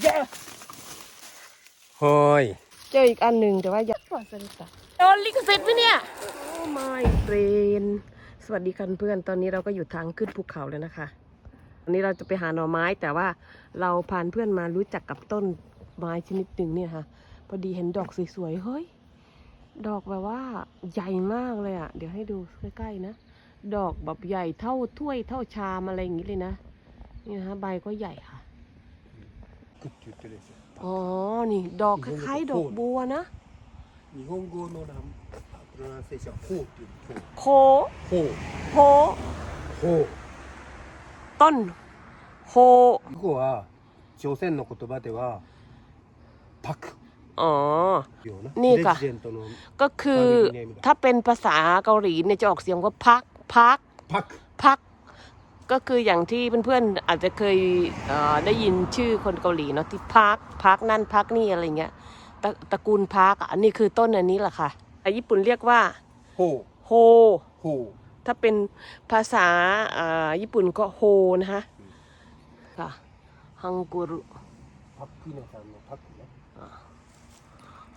เย้เฮ้ยเจออีกอันหนึ่งแต่ว่ายังปลอดสลิดอะโดนลิขสิทธิ์ไหมเนี่ย โอ้ไม่เฟรนสวัสดีค่ะเพื่อน ตอนนี้เราก็อยู่ทางขึ้นภูเขาแล้วนะคะ วันนี้เราจะไปหาหน่อไม้แต่ว่าเราพานเพื่อนมารู้จักกับต้นไม้ชนิดหนึ่งเนี่ยค่ะ พอดีเห็นดอกสวยๆ เฮ้ย ดอกแบบว่าใหญ่มากเลยอะ่ะ เดี๋ยวให้ดูใกล้ๆนะ ดอกแบบใหญ่เท่าถ้วยเท่าชามอะไรอย่างนี้เลยนะ นี่นะคะใบก็ใหญ่ค่ะ グッて言ってるでしょ อ๋อ นี่ ดอกคล้ายๆ ดอกบัวนะ 日本語のランプロナンセーションは「ほう」っていう「โค ほう」 โพ ほう ต้น โฮ ここは朝鮮の言葉ではパク อ๋อ ようなนี่ プレ ค่ะ ジデントの ก็คือถ้าเป็นภาษาเกาหลีเนี่ยจะออกเสียงว่าพัก พัก パク พัก ก็คืออย่างที่เพื่อนๆอาจจะเคยได้ยินชื่อคนเกาหลีเนาะที่พักพักนั่นพักนี่อะไรเงี้ยตตระกูลพักอันนี้คือต้นอันนี้แหละค่ะญี่ปุ่นเรียกว่าโฮโฮโฮถ้าเป็นภาษาญี่ปุ่นก็โฮนะคะค่ะฮังกุรุ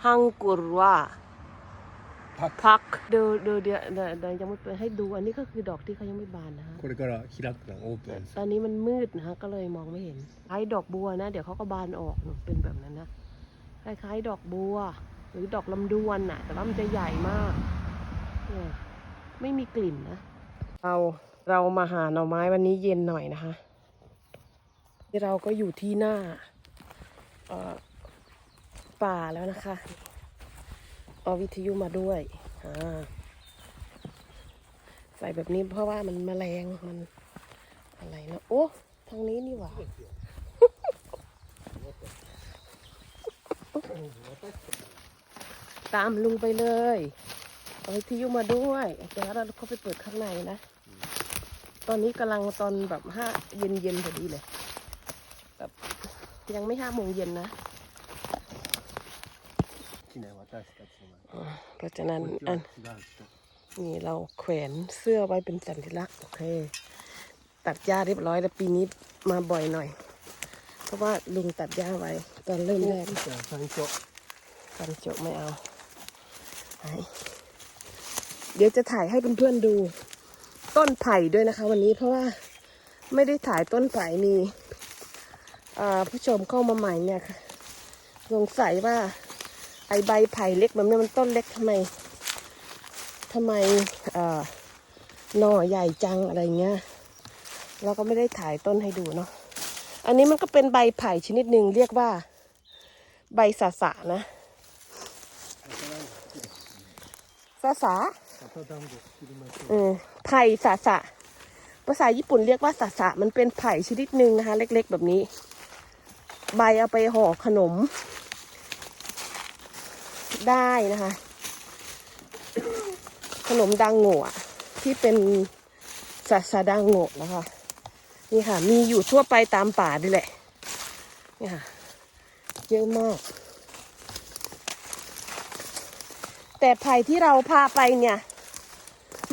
ฮังกุรุว่า パック พักเดี๋ยวเดี๋ยวเดี๋ยวเดี๋ยวเดี๋ยวยังไม่ไปให้ดูอันนี้ก็คือดอกที่เขายังไม่บานนะฮะ これから開くのオープンです ตอนนี้มันมืดนะฮะก็เลยมองไม่เห็นคล้ายดอกบัวนะ เดี๋ยวเขาก็บานออกเป็นแบบนั้นนะคล้ายๆดอกบัว หรือดอกลำดวนน่ะ แต่ว่ามันจะใหญ่มากเนี่ยไม่มีกลิ่นนะ เราเรามาหาหน่อไม้วันนี้เย็นหน่อยนะคะที่เราก็อยู่ที่หน้าเอ่อป่าแล้วนะคะ เอาวิทยุมาด้วยใส่แบบนี้เพราะว่ามันมแมลงมันอะไรนะโอ้ทางนี้นี่หว่าตามลุงไปเลย เอาวิทยุมาด้วยแต่แล้วเราเข้าไปเปิดข้างในนะ ตอนนี้กำลังตอนแบบห้าเย็นเย็นพอดีเลย แบบยังไม่ห้าโมงเย็นนะ เพราะฉะนั้นอันนี่เราแขวนเสื้อไว้เป็นสัญลักษณ์โอเค ตัดหญ้าเรียบร้อยแล้วปีนี้มาบ่อยหน่อย เพราะว่าลุงตัดหญ้าไว้ตอนเริ่มแรกกันโจกันโจไม่เอาเดี๋ยวจะถ่ายให้เพื่อนๆดูต้นไผ่ด้วยนะคะ วันนี้เพราะว่าไม่ได้ถ่ายต้นไผ่มีผู้ชมเข้ามาใหม่เนี่ยสงสัยว่า ไอใบไผ่เล็กแบบนี้มันต้นเล็กทำไม ทำไมหน่อใหญ่จังอะไรเงี้ยเราก็ไม่ได้ถ่ายต้นให้ดูเนาะอันนี้มันก็เป็นใบไผ่ชนิดหนึ่งเรียกว่า ใบสาสานะสาสาอืไผ่สาสะภาษาญี่ปุ่นเรียกว่าสาสะมันเป็นไผ่ชนิดหนึ่งนะคะ เล็ก ๆ แบบนี้ ใบเอาไปห่อขนม ได้นะคะ ขนมดังโง่อะที่เป็นสาสะดังโง่นะคะ นี่ค่ะ มีอยู่ทั่วไปตามป่านี่แหละ นี่ค่ะ เยอะมาก แต่ไผ่ที่เราพาไปเนี่ย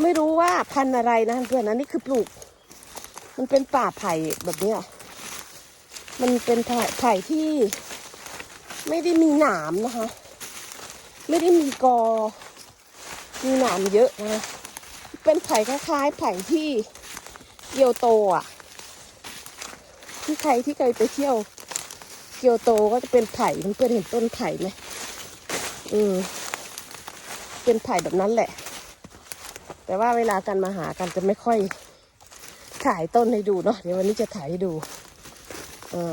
ไม่รู้ว่าพันธุ์อะไรนะเพื่อนอันนี้คือปลูก มันเป็นป่าไผ่แบบเนี้ยมันเป็นไผ่ที่ไม่ได้มีหนามนะคะ ไม่ได้มีกอ มีหนามเยอะนะ เป็นไผ่คล้ายๆ ไผ่ที่เกียวโตอะ ที่ใครที่เคยไปเที่ยว เกียวโตก็จะเป็นไผ่มันเป็นเห็นต้นไผ่ไหมอืมเป็นไผ่แบบนั้นแหละ แต่ว่าเวลากันมาหากันจะไม่ค่อยถ่ายต้นให้ดูเนาะเดี๋ยววันนี้จะถ่ายให้ดู เออ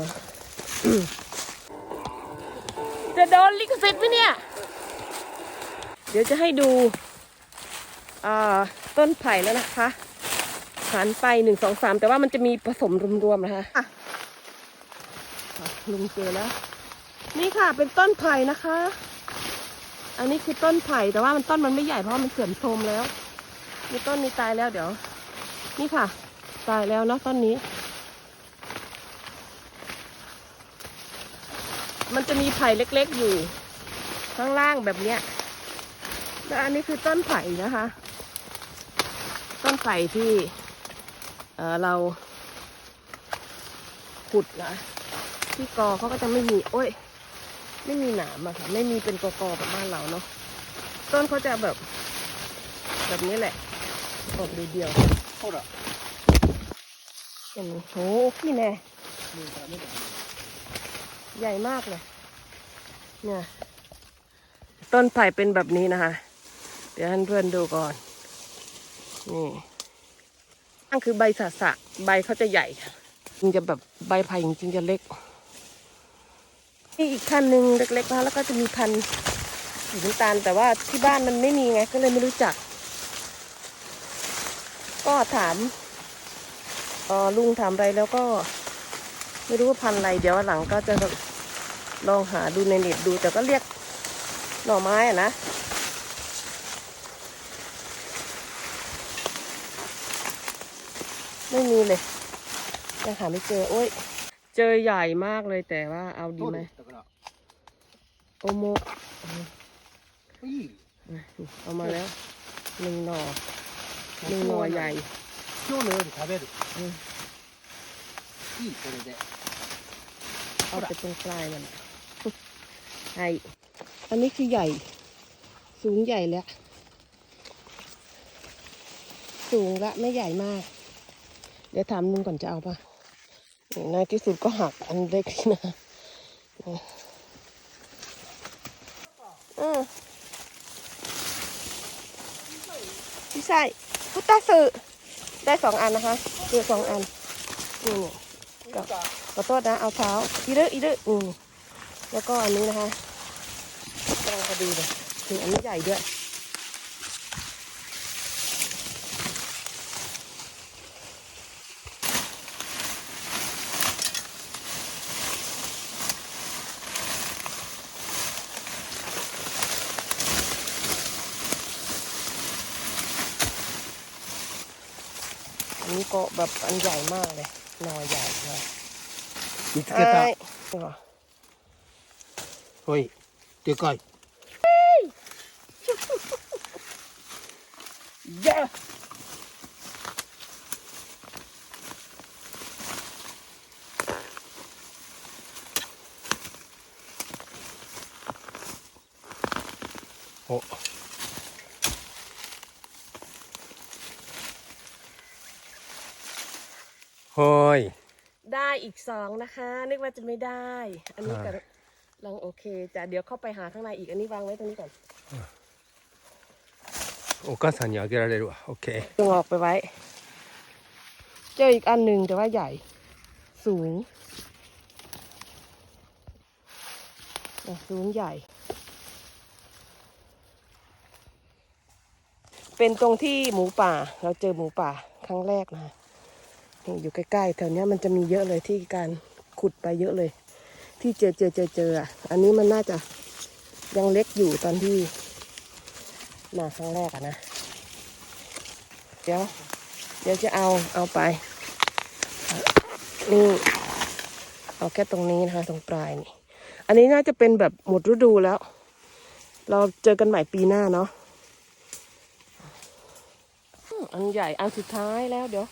จะโดนลิขสิทธิ์ไหมเนี่ย เดี๋ยวจะให้ดูอ่าต้นไผ่แล้วนะคะหันไปหนึ่งสองสามแต่ว่ามันจะมีผสมรวมๆนะคะอะอะลุงเจอแล้ว นี่ค่ะเป็นต้นไผ่นะคะ อันนี้คือต้นไผ่แต่ว่ามันต้นมันไม่ใหญ่เพราะว่ามันเสื่อมโทรมแล้วมีต้นนี้ตายแล้วเดี๋ยว นี่ค่ะ ตายแล้วเนอะต้นนี้ มันจะมีไผ่เล็กๆอยู่ ข้างล่างแบบเนี้ย แล้วอันนี้คือต้นไผ่นะคะ ต้นไผ่ที่เเราขุดนะที่กอเขาก็จะไม่มี โอ้ย ไม่มีหนามอะค่ะ ไม่มีเป็นกอกอแบบบ้านเราเนาะต้นเขาจะแบบ แบบนี้แหละออกเดียวโคตรเห็นโหพี่แน่ใหญ่มากเลยเนี่ยต้นไผ่เป็นแบบนี้นะคะ ดี๋ยวให้เพื่อนดูก่อน นี่นั่นคือใบสะสะใบเขาจะใหญ่จริงจะแบบใบไผ่จริงๆจะเล็กนี่อีกพันหนึ่งเล็กๆนะแล้วก็จะมีพันธุ์สีน้ำตาลแต่ว่าที่บ้านมันไม่มีไงก็เลยไม่รู้จัก ก็ถามออลุงถามอะไรแล้วก็ ไม่รู้ว่าพันธุ์อะไรเดี๋ยวหลังก็จะลองหาดูในเน็ตดูแต่ก็เรียกหน่อไม้อะนะ ไม่มี เลยยังหาไม่เจอ โอ้ย เจอใหญ่มากเลยแต่ว่าเอาดี そう ไหม ですだから โอโมะ いい เอามาแล้วหนึ่งหน่อหนึ่งหน่อใหญ่ 今日の夜食べるうんいいこれで เอาไปตรงปลายมันใช่อันนี้คือใหญ่ สูงใหญ่แล้ว สูงละไม่ใหญ่มาก เดี๋ยวถามลุงก่อนจะเอาปะนี่ในที่สุดก็หักอันเล็กนะนี่อืมพี่ใช่พุตตาสึได้สองอันนะคะเจอสองอันนี่ก็ขอโทษนะ เอาเท้าอีเดออีเดออืมแล้วก็อันนี้นะคะกำลังพอดีเลยนี่อันนี้ใหญ่ด้วย อันนี้ก็แบบอันใหญ่มากเลยหน่อใหญ่เลย 見つけた ใช่นี่เหรอ はいでかい เย้ お はーい ได้อีกสองนะคะ นึกว่าจะไม่ได้ อันนี้ อ่า กับลังโอเคจ้ะเดี๋ยวเข้าไปหาข้างในอีก อันนี้วางไว้ตรงนี้ก่อน お母さんにあげられるわ OK จงออกไปไว้ เจออีกอันหนึ่งแต่ว่าใหญ่ สูงอ่ะสูงใหญ่ เป็นตรงที่หมูป่า เราเจอหมูป่าครั้งแรกนะ นี่อยู่ใกล้ๆแถวนี้มันจะมีเยอะเลยที่การขุดไปเยอะเลย ที่เจอเจอเจอเจออะอันนี้มันน่าจะยังเล็กอยู่ตอนที่มาครั้งแรกอะนะ เดี๋ยว เดี๋ยวจะเอาเอาไป นี่ เอาแค่ตรงนี้นะคะ ตรงปลายนี่ อันนี้น่าจะเป็นแบบหมดฤดูแล้ว เราเจอกันใหม่ปีหน้าเนาะอันใหญ่อันสุดท้ายแล้วเดี๋ยว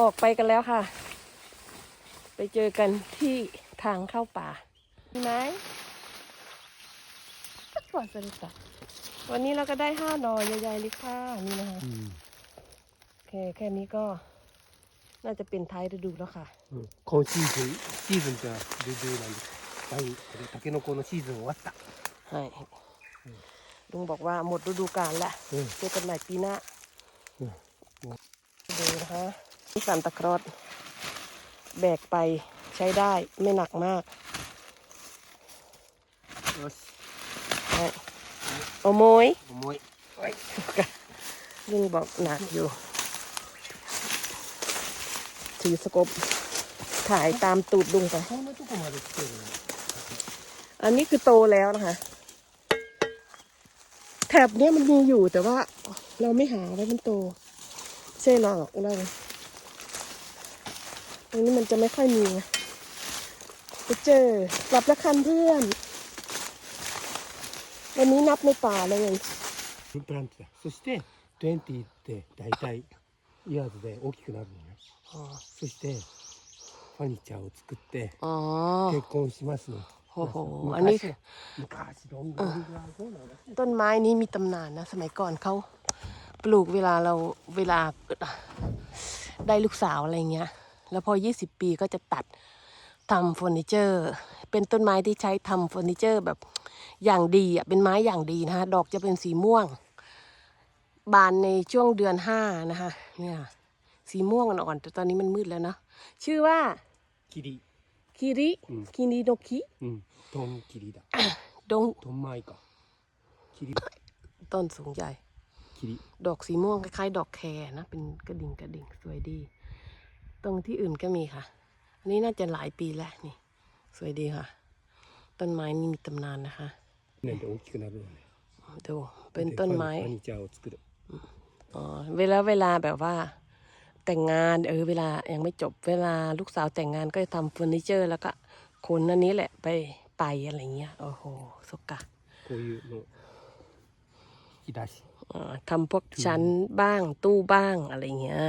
ออกไปกันแล้วค่ะ ไปเจอกันที่ทางเข้าป่ามีไหมก่อนสรุปอะวันนี้เราก็ได้ห้าหนอใหญ่ๆเลยค่ะ นี่นะคะ โอเค แค่นี้ก็ น่าจะเป็นท้ายฤดูแล้วค่ะ うん今シーズンシーズンじゃルドゥなんですはいこれタケノコのシーズン終わった ใช่ลุงบอกว่าหมดฤดูกาลแล้ว うん เจอกันใหม่ปีหน้า うん ดูนะคะ สามตะครอดแบกไปใช้ได้ไม่หนักมากโอ้โมยโอ้โมยยิ่งบอกหนักอยู่ ถือสกบถ่ายตามตูดดุงไป อันนี้คือโตแล้วนะคะ แถบเนี้ยมันมีอยู่แต่ว่าเราไม่หาไว้มันโตเช่หรอกเรา ตรงนี้มันจะไม่ค่อยมีไงไปเจอกลับละคันเพื่อน วันนี้นับในป่าเลย プランツだそして20って大体イヤーズで大きくなるのねそして ファニチャーを作って อ๋อ 結婚しますの。 โอ้โห 昔อันนี้ 昔ロングロングはそうなんだ。 ต้นไม้นี้มีตำนานนะ สมัยก่อนเขาปลูกเวลาเราเวลาได้ลูกสาวอะไรเงี้ย แล้วพอ 20 ปีก็จะตัดทำเฟอร์นิเจอร์ เป็นต้นไม้ที่ใช้ทำเฟอร์นิเจอร์แบบอย่างดีอะเป็นไม้อย่างดีนะคะดอกจะเป็นสีม่วง บานในช่วงเดือนห้านะคะเนี่ยสีม่วงอ่อนแต่ตอนนี้มันมืดแล้วเนาะชื่อว่าคิริคิริคินิโนคิต้นคิริดะดต้นไม้ก็คิริต้นสูงใหญ่ ดอกสีม่วงคล้ายๆ ดอกแครนะ เป็นกระดิ่งกระดิ่งสวยดี รงที่อื่นก็มีค่ะ อันนี้น่าจะหลายปีแล้วนี่ สวยดีค่ะ ต้นไม้นี่มีตำนานนะคะ ねで大きくなるのね。 ดู เป็นต้นไม้ でファニファニチャーを作る。 อ๋อ เวลาเวลาแบบว่า แต่งงาน เออ เวลายังไม่จบ เวลาลูกสาวแต่งงานก็จะทำเฟอร์นิเจอร์ แล้วก็ขนอันนี้แหละไปไปอะไรเงี้ย โอ้โหสกะ こういうの引き出し。 อ่าทำพวกชั้นบ้าง ตู้บ้างอะไรเงี้ย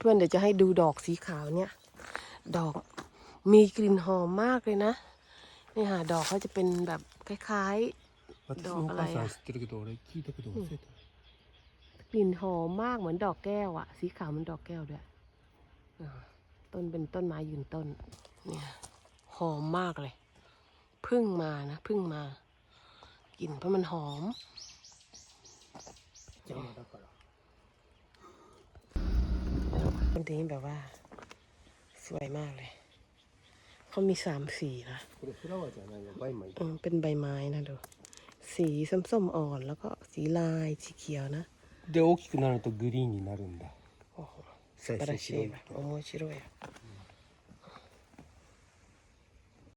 เพื่อนๆเดี๋ยวจะให้ดูดอกสีขาวเนี่ย ดอกมีกลิ่นหอมมากเลยนะนี่ค่ะดอกเขาจะเป็นแบบคล้าย ๆ ดอกอะไรอะกลิ่นหอมมากเหมือนดอกแก้วอะสีขาวเหมือนดอกแก้วด้วยต้นเป็นต้นไม้ยืนต้น เนี่ยหอมมากเลยพึ่งมานะพึ่งมากลิ่นเพราะมันหอม 邪魔だから。 ต้นนี้แบบว่า สวยมากเลย เขามีสามสีนะ これフラワーじゃないよ。バイマイ เอ。อเป็นใบไม้นะดู สีส้มๆอ่อนแล้วก็สีลายสีเขียวนะ で大きくなるとグリーンになるんだ。 โอ้โห 最 ปรา 初 เช 白い บ